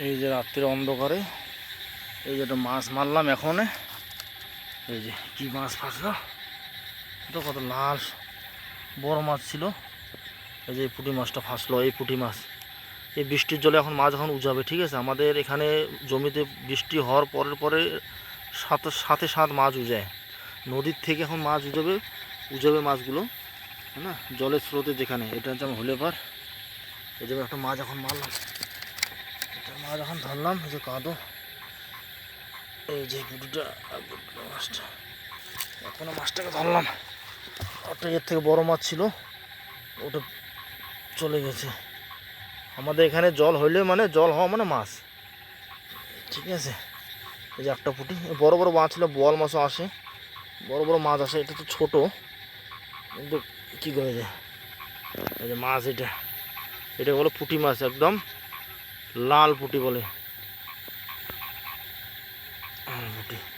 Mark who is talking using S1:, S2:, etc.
S1: এই যে রাত্রির অন্ধকারে, এই যে একটা মাছ মারলাম এখন। এই যে কি মাছ ফাঁসলো এটা কত লাল, বড় মাছ ছিল। এই যে পুঁটি মাছটা ফাঁসলো, এই পুঁটি মাছ। এই বৃষ্টির জলে এখন মাছ এখন উজাবে, ঠিক আছে? আমাদের এখানে জমিতে বৃষ্টি হওয়ার পরের পরে সাথে সাথে সাত মাছ উজায়। নদীর থেকে এখন মাছ উজাবে উজাবে মাছগুলো হ্যাঁ জলের স্রোতে যেখানে, এটা হচ্ছে আমার হলে পার। এই যে একটা মাছ এখন মারলাম। মাছ এখন ধরলাম যে কাঁদো। এই যে পুটিটা মাছটা। এখনও মাছটাকে ধরলাম। ওটা এর থেকে বড় মাছ ছিল, ওটা চলে গেছে। আমাদের এখানে জল হইলে মানে জল হওয়া মানে মাছ। ঠিক আছে? এই যে একটা পুঁটি বড় বড় মাছ ছিল, বোয়াল মাছও আসে। বড় বড় মাছ আসে, এটা তো ছোট। কিন্তু কী করে যায়? এই যে মাছ এটা এটা বলে পুঁটি মাছ একদম। লাল পুটি বলে। লাল পুঁটি।